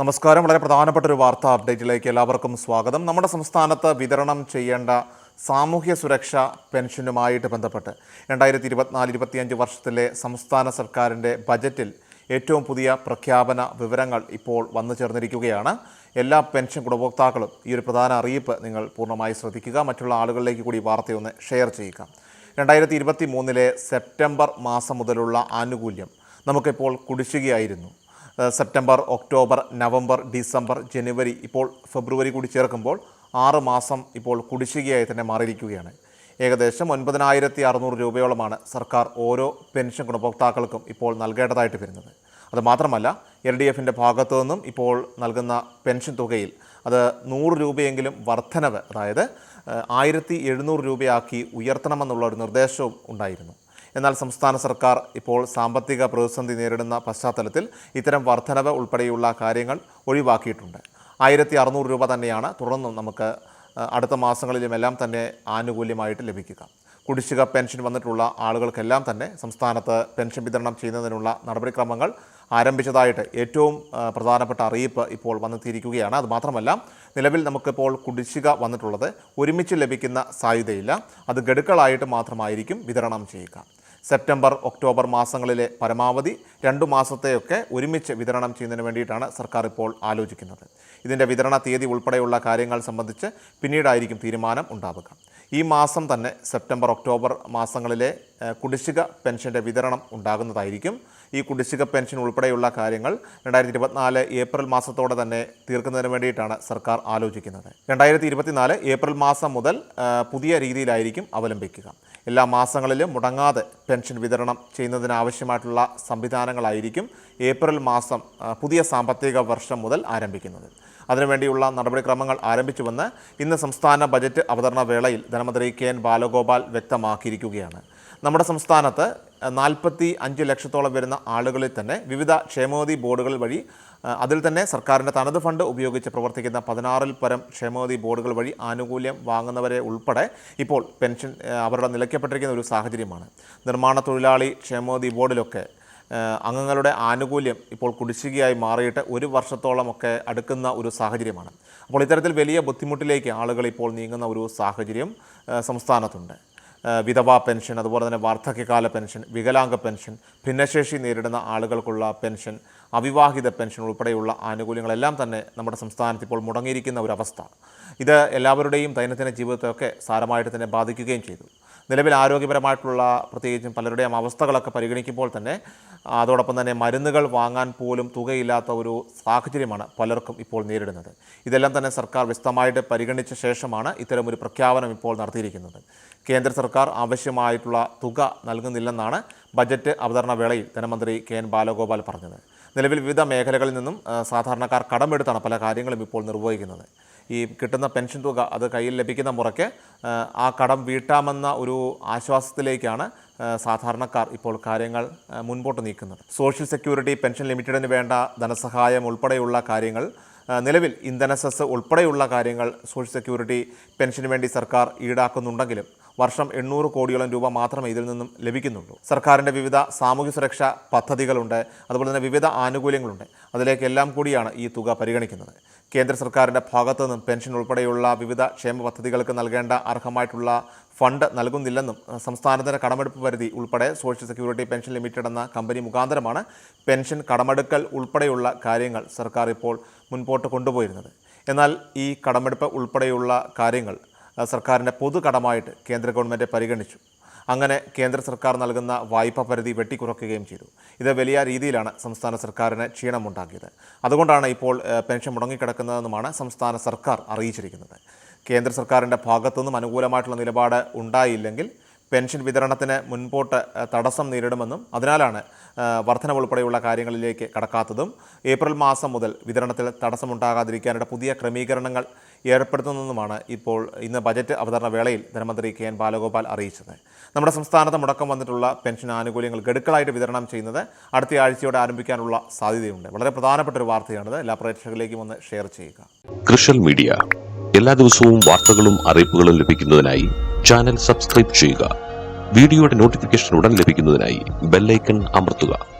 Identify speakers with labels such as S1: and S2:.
S1: നമസ്കാരം. വളരെ പ്രധാനപ്പെട്ട ഒരു വാർത്താ അപ്ഡേറ്റിലേക്ക് എല്ലാവർക്കും സ്വാഗതം. നമ്മുടെ സംസ്ഥാനത്ത് വിതരണം ചെയ്യേണ്ട സാമൂഹ്യ സുരക്ഷ പെൻഷനുമായിട്ട് ബന്ധപ്പെട്ട് രണ്ടായിരത്തി ഇരുപത്തിനാല് ഇരുപത്തിയഞ്ച് വർഷത്തിലെ സംസ്ഥാന സർക്കാരിന്റെ ബജറ്റിൽ ഏറ്റവും പുതിയ പ്രഖ്യാപന വിവരങ്ങൾ ഇപ്പോൾ വന്നു ചേർന്നിരിക്കുകയാണ്. എല്ലാ പെൻഷൻ ഗുണഭോക്താക്കളും ഈ ഒരു പ്രധാന അറിയിപ്പ് നിങ്ങൾ പൂർണമായി ശ്രദ്ധിക്കുക. മറ്റുള്ള ആളുകളിലേക്ക് കൂടി വാർത്തയൊന്ന് ഷെയർ ചെയ്യുക. രണ്ടായിരത്തി ഇരുപത്തി മൂന്നിലെ സെപ്റ്റംബർ മാസം മുതലുള്ള ആനുകൂല്യം നമുക്കിപ്പോൾ കുടിശ്ശികയായിരുന്നു. സെപ്റ്റംബർ ഒക്ടോബർ നവംബർ ഡിസംബർ ജനുവരി ഇപ്പോൾ ഫെബ്രുവരി കൂടി ചേർക്കുമ്പോൾ ആറ് മാസം ഇപ്പോൾ കുടിശ്ശികയായി തന്നെ മാറിയിരിക്കുകയാണ്. ഏകദേശം ഒൻപതിനായിരത്തി അറുന്നൂറ് രൂപയോളമാണ് സർക്കാർ ഓരോ പെൻഷൻ ഗുണഭോക്താക്കൾക്കും ഇപ്പോൾ നൽകേണ്ടതായിട്ട് വരുന്നത്. അതുമാത്രമല്ല എൽ ഡി എഫിന്റെ ഭാഗത്തു നിന്നും ഇപ്പോൾ നൽകുന്ന പെൻഷൻ തുകയിൽ അത് നൂറ് രൂപയെങ്കിലും വർധനവ് അതായത് ആയിരത്തി എഴുന്നൂറ് രൂപയാക്കി ഉയർത്തണമെന്നുള്ള ഒരു നിർദ്ദേശവും ഉണ്ടായിരുന്നു. എന്നാൽ സംസ്ഥാന സർക്കാർ ഇപ്പോൾ സാമ്പത്തിക പ്രതിസന്ധി നേരിടുന്ന പശ്ചാത്തലത്തിൽ ഇത്തരം വർധനവ് ഉൾപ്പെടെയുള്ള കാര്യങ്ങൾ ഒഴിവാക്കിയിട്ടുണ്ട്. ആയിരത്തി അറുന്നൂറ് രൂപ തന്നെയാണ് തുടർന്നും നമുക്ക് അടുത്ത മാസങ്ങളിലുമെല്ലാം തന്നെ ആനുകൂല്യമായിട്ട് ലഭിക്കുക. കുടിശ്ശിക പെൻഷൻ വന്നിട്ടുള്ള ആളുകൾക്കെല്ലാം തന്നെ സംസ്ഥാനത്ത് പെൻഷൻ വിതരണം ചെയ്യുന്നതിനുള്ള നടപടിക്രമങ്ങൾ ആരംഭിച്ചതായിട്ട് ഏറ്റവും പ്രധാനപ്പെട്ട അറിയിപ്പ് ഇപ്പോൾ വന്നെത്തിയിരിക്കുകയാണ്. അതുമാത്രമല്ല നിലവിൽ നമുക്കിപ്പോൾ കുടിശ്ശിക വന്നിട്ടുള്ളത് ഒരുമിച്ച് ലഭിക്കുന്ന സാധ്യതയില്ല. അത് ഗഡുക്കളായിട്ട് മാത്രമായിരിക്കും വിതരണം ചെയ്യുക. സെപ്റ്റംബർ ഒക്ടോബർ മാസങ്ങളിലെ പരമാവധി രണ്ടു മാസത്തെയൊക്കെ ഒരുമിച്ച് വിതരണം ചെയ്യുന്നതിന് വേണ്ടിയിട്ടാണ് സർക്കാർ ഇപ്പോൾ ആലോചിക്കുന്നത്. ഇതിന്റെ വിതരണ തീയതി ഉൾപ്പെടെയുള്ള കാര്യങ്ങൾ സംബന്ധിച്ച് പിന്നീടായിരിക്കും തീരുമാനം ഉണ്ടാവുക. ഈ മാസം തന്നെ സെപ്റ്റംബർ ഒക്ടോബർ മാസങ്ങളിലെ കുടിശ്ശിക പെൻഷന്റെ വിതരണം ഉണ്ടാകുന്നതായിരിക്കും. ഈ കുടിശ്ശിക പെൻഷൻ ഉൾപ്പെടെയുള്ള കാര്യങ്ങൾ രണ്ടായിരത്തി ഇരുപത്തിനാല് ഏപ്രിൽ മാസത്തോടെ തന്നെ തീർക്കുന്നതിന് വേണ്ടിയിട്ടാണ് സർക്കാർ ആലോചിക്കുന്നത്. രണ്ടായിരത്തി ഇരുപത്തിനാല് ഏപ്രിൽ മാസം മുതൽ പുതിയ രീതിയിലായിരിക്കും അവലംബിക്കുക. എല്ലാ മാസങ്ങളിലും മുടങ്ങാതെ പെൻഷൻ വിതരണം ചെയ്യുന്നതിനാവശ്യമായിട്ടുള്ള സംവിധാനങ്ങളായിരിക്കും ഏപ്രിൽ മാസം പുതിയ സാമ്പത്തിക വർഷം മുതൽ ആരംഭിക്കുന്നത്. അതിനുവേണ്ടിയുള്ള നടപടിക്രമങ്ങൾ ആരംഭിച്ചുവെന്ന് ഇന്ന് സംസ്ഥാന ബജറ്റ് അവതരണ വേളയിൽ ധനമന്ത്രി കെ എൻ ബാലഗോപാൽ വ്യക്തമാക്കിയിരിക്കുകയാണ്. നമ്മുടെ സംസ്ഥാനത്ത് നാൽപ്പത്തി അഞ്ച് ലക്ഷത്തോളം വരുന്ന ആളുകളിൽ തന്നെ വിവിധ ക്ഷേമോദി ബോർഡുകൾ വഴി അതിൽ തന്നെ സർക്കാരിന്റെ തനത് ഫണ്ട് ഉപയോഗിച്ച് പ്രവർത്തിക്കുന്ന പതിനാറിൽ പരം ക്ഷേമോദി ബോർഡുകൾ വഴി ആനുകൂല്യം വാങ്ങുന്നവരെ ഉൾപ്പെടെ ഇപ്പോൾ പെൻഷൻ അവരുടെ നിലയ്ക്കപ്പെട്ടിരിക്കുന്ന ഒരു സാഹചര്യമാണ്. നിർമ്മാണ തൊഴിലാളി ക്ഷേമോദി ബോർഡിലൊക്കെ അംഗങ്ങളുടെ ആനുകൂല്യം ഇപ്പോൾ കുടിശ്ശികയായി മാറിയിട്ട് ഒരു വർഷത്തോളമൊക്കെ അടുക്കുന്ന ഒരു സാഹചര്യമാണ്. അപ്പോൾ ഇത്തരത്തിൽ വലിയ ബുദ്ധിമുട്ടിലേക്ക് ആളുകൾ ഇപ്പോൾ നീങ്ങുന്ന ഒരു സാഹചര്യം സംസ്ഥാനത്തുണ്ട്. വിധവാ പെൻഷൻ അതുപോലെ തന്നെ വാർദ്ധക്യകാല പെൻഷൻ വികലാംഗ പെൻഷൻ ഭിന്നശേഷി നേരിടുന്ന ആളുകൾക്കുള്ള പെൻഷൻ അവിവാഹിത പെൻഷൻ ഉൾപ്പെടെയുള്ള ആനുകൂല്യങ്ങളെല്ലാം തന്നെ നമ്മുടെ സംസ്ഥാനത്ത് ഇപ്പോൾ മുടങ്ങിയിരിക്കുന്ന ഒരവസ്ഥ. ഇത് എല്ലാവരുടെയും ദൈനംദിന ജീവിതത്തെയൊക്കെ സാരമായിട്ട് തന്നെ ബാധിക്കുകയും ചെയ്തു. നിലവിൽ ആരോഗ്യപരമായിട്ടുള്ള പ്രത്യേകിച്ചും പലരുടെയും അവസ്ഥകളൊക്കെ പരിഗണിക്കുമ്പോൾ തന്നെ അതോടൊപ്പം തന്നെ മരുന്നുകൾ വാങ്ങാൻ പോലും തുകയില്ലാത്ത ഒരു സാഹചര്യമാണ് പലർക്കും ഇപ്പോൾ നേരിടുന്നത്. ഇതെല്ലാം തന്നെ സർക്കാർ വിശദമായിട്ട് പരിഗണിച്ച ശേഷമാണ് ഇത്തരമൊരു പ്രഖ്യാപനം ഇപ്പോൾ നടത്തിയിരിക്കുന്നത്. കേന്ദ്ര സർക്കാർ ആവശ്യമായിട്ടുള്ള തുക നൽകുന്നില്ലെന്നാണ് ബജറ്റ് അവതരണ വേളയിൽ ധനമന്ത്രി കെ എൻ ബാലഗോപാൽ പറഞ്ഞത്. നിലവിൽ വിവിധ മേഖലകളിൽ നിന്നും സാധാരണക്കാർ കടമെടുത്താണ് പല കാര്യങ്ങളും ഇപ്പോൾ നിർവഹിക്കുന്നത്. ഈ കിട്ടുന്ന പെൻഷൻ തുക അത് കയ്യിൽ ലഭിക്കുന്ന മുറയ്ക്ക് ആ, കടം വീട്ടാമെന്ന ഒരു ആശ്വാസത്തിലേക്കാണ് സാധാരണക്കാർ ഇപ്പോൾ കാര്യങ്ങൾ മുൻപോട്ട് നീക്കുന്നത്. സോഷ്യൽ സെക്യൂരിറ്റി പെൻഷൻ ലിമിറ്റഡിന് വേണ്ട ധനസഹായം ഉൾപ്പെടെയുള്ള കാര്യങ്ങൾ നിലവിൽ ഇന്ധന സെസ് ഉൾപ്പെടെയുള്ള കാര്യങ്ങൾ സോഷ്യൽ സെക്യൂരിറ്റി പെൻഷന് വേണ്ടി സർക്കാർ ഈടാക്കുന്നുണ്ടെങ്കിലും വർഷം എണ്ണൂറ് കോടിയോളം രൂപ മാത്രമേ ഇതിൽ നിന്നും ലഭിക്കുന്നുള്ളൂ. സർക്കാരിന്റെ വിവിധ സാമൂഹ്യ സുരക്ഷാ പദ്ധതികളുണ്ട്. അതുപോലെ തന്നെ വിവിധ ആനുകൂല്യങ്ങളുണ്ട്. അതിലേക്കെല്ലാം കൂടിയാണ് ഈ തുക പരിഗണിക്കുന്നത്. കേന്ദ്ര സർക്കാരിന്റെ ഭാഗത്തു നിന്നും പെൻഷൻ ഉൾപ്പെടെയുള്ള വിവിധ ക്ഷേമ പദ്ധതികൾക്ക് നൽകേണ്ട അർഹമായിട്ടുള്ള ഫണ്ട് നൽകുന്നില്ലെന്നും സംസ്ഥാനത്തിന്റെ കടമെടുപ്പ് പരിധി ഉൾപ്പെടെ സോഷ്യൽ സെക്യൂരിറ്റി പെൻഷൻ ലിമിറ്റഡ് എന്ന കമ്പനി മുഖാന്തരമാണ് പെൻഷൻ കടമെടുക്കൽ ഉൾപ്പെടെയുള്ള കാര്യങ്ങൾ സർക്കാർ ഇപ്പോൾ മുൻപോട്ട് കൊണ്ടുപോയിരുന്നത്. എന്നാൽ ഈ കടമെടുപ്പ് ഉൾപ്പെടെയുള്ള കാര്യങ്ങൾ സർക്കാരിന്റെ പൊതു കടമായിട്ട് കേന്ദ്ര ഗവൺമെന്റ് പരിഗണിച്ചു. അങ്ങനെ കേന്ദ്ര സർക്കാർ നൽകുന്ന വായ്പാ പരിധി വെട്ടിക്കുറയ്ക്കുകയും ചെയ്തു. ഇത് വലിയ രീതിയിലാണ് സംസ്ഥാന സർക്കാരിന് ക്ഷീണമുണ്ടാക്കിയത്. അതുകൊണ്ടാണ് ഇപ്പോൾ പെൻഷൻ മുടങ്ങിക്കിടക്കുന്നതെന്നുമാണ് സംസ്ഥാന സർക്കാർ അറിയിച്ചിരിക്കുന്നത്. കേന്ദ്ര സർക്കാരിന്റെ ഭാഗത്തുനിന്നും അനുകൂലമായിട്ടുള്ള നിലപാട് ഉണ്ടായില്ലെങ്കിൽ പെൻഷൻ വിതരണത്തിന് മുൻപോട്ട് തടസ്സം നേരിടുമെന്നും അതിനാലാണ് വർധന ഉൾപ്പെടെയുള്ള കാര്യങ്ങളിലേക്ക് കടക്കാത്തതും ഏപ്രിൽ മാസം മുതൽ വിതരണത്തിൽ തടസ്സമുണ്ടാകാതിരിക്കാനുള്ള പുതിയ ക്രമീകരണങ്ങൾ ഏർപ്പെടുത്തുന്നതുമാണ് ഇപ്പോൾ ഇന്ന് ബജറ്റ് അവതരണ വേളയിൽ ധനമന്ത്രി കെ എൻ ബാലഗോപാൽ അറിയിച്ചത്. നമ്മുടെ സംസ്ഥാനത്ത് മുടക്കം വന്നിട്ടുള്ള പെൻഷൻ ആനുകൂല്യങ്ങൾ ഗഡുക്കളായിട്ട് വിതരണം ചെയ്യുന്നത് അടുത്ത ആഴ്ചയോടെ ആരംഭിക്കാനുള്ള സാധ്യതയുണ്ട്. വളരെ പ്രധാനപ്പെട്ട ഒരു വാർത്തയാണിത്. എല്ലാ പ്രേക്ഷകരിലേക്കും ഒന്ന് ഷെയർ ചെയ്യുക.
S2: കൃഷൽ മീഡിയ. എല്ലാ ദിവസവും വാർത്തകളും അറിയിപ്പുകളും ലഭിക്കുന്നതിനായി ചാനൽ സബ്സ്ക്രൈബ് ചെയ്യുക. വീഡിയോയുടെ നോട്ടിഫിക്കേഷൻ ഉടൻ ലഭിക്കുന്നതിനായി ബെല്ലൈക്കൺ അമർത്തുക.